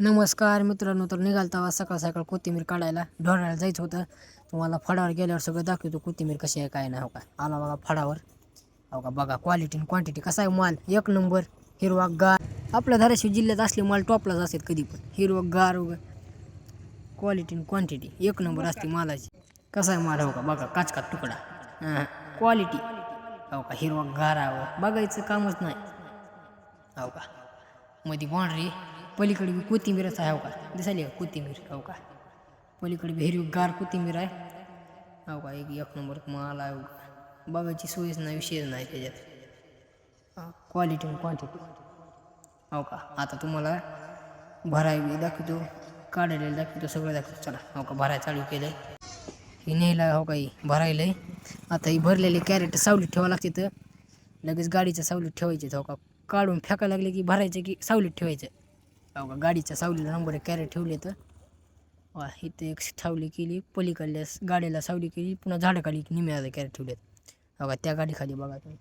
नमस्कार मित्रांनो तर निघालता सकाळ सकाळ कोथिंबीर काढायला. ढोरायला जायचं होतं. तुम्हाला फडावर गेल्यावर सगळं दाखवतो कोथिंबीर कशी आहे काय नाही हो का? आला बघा फडावर. हो का? बघा क्वालिटी आणि क्वांटिटी कसा आहे माल. एक नंबर हिरवा गार आपल्या धाराशिव जिल्ह्यात असले माल टॉपलाच असतात कधी पण. हिरवा गार वगैरे क्वालिटी आणि क्वांटिटी एक नंबर असते मालाची. कसा आहे माल हो का? बघा काचकात तुकडा. हां क्वालिटी हो का? हिरवा गारावं हो. बघायचं कामच नाही. हो का? मध्ये बाँड्री पलीकडे बी कोथिंबीरच आहे हो का? दिसायली का कोथिंबीर? हो का? पलीकडे बी हिरवी गार कोथिंबीर आहे. हो का? एक एक नंबर माल आहे का बघायची सोयच नाही विषयच नाही त्याच्यात. क्वालिटी आणि क्वांटिटी हो का? आता तुम्हाला भराय बी दाखवतो काढायला दाखवतो सगळं दाखवतो. चला हो का? भराय चालू केलं आहे ही न्यायला हो का? ही भरायला आहे आता ही भरलेले कॅरेट सावलीत ठेवावं लागते तर लगेच गाडीच्या सावलीत ठेवायचे हो का? काढून फेकायला लागले की भरायचं की सावलीत ठेवायचं? हो का गाडीच्या सावलीला नंबर कॅरेट ठेवले तर. वा इथे एक सावली केली पलीकडल्या गाडीला सावली केली पुन्हा झाडाखाली निम्याला कॅरेट ठेवलेत हो का त्या गाडीखाली बघा तुम्ही.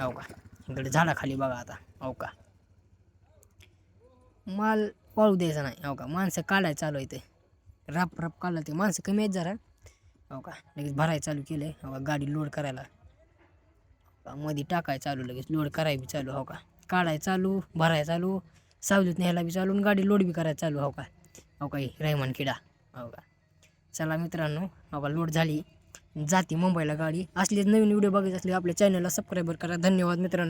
हो का इकडे झाडाखाली बघा आता. हो का. माल वाळू द्यायचा नाही. हो का माणसं काढायला चालू आहे ते. राप राप काढला ते माणसं कमी आहेत जरा. हो का लगेच भरायला चालू केलं आहे हो का गाडी लोड करायला. मध्ये टाकाय चालू लगेच लोड कराय बी चालू. हो का काढाय चालू भराय चालू. सावलीत न्यायला बी चालू गाडी लोड बी करायला चालू हो का? हो काही रहमान किडा हो का? चला मित्रांनो हो का लोड झाली. जाती मुंबईला गाडी. असलीच नवीन व्हिडिओ बघायचे असले आपल्या चॅनलला सबस्क्राईबर करा. धन्यवाद मित्रांनो.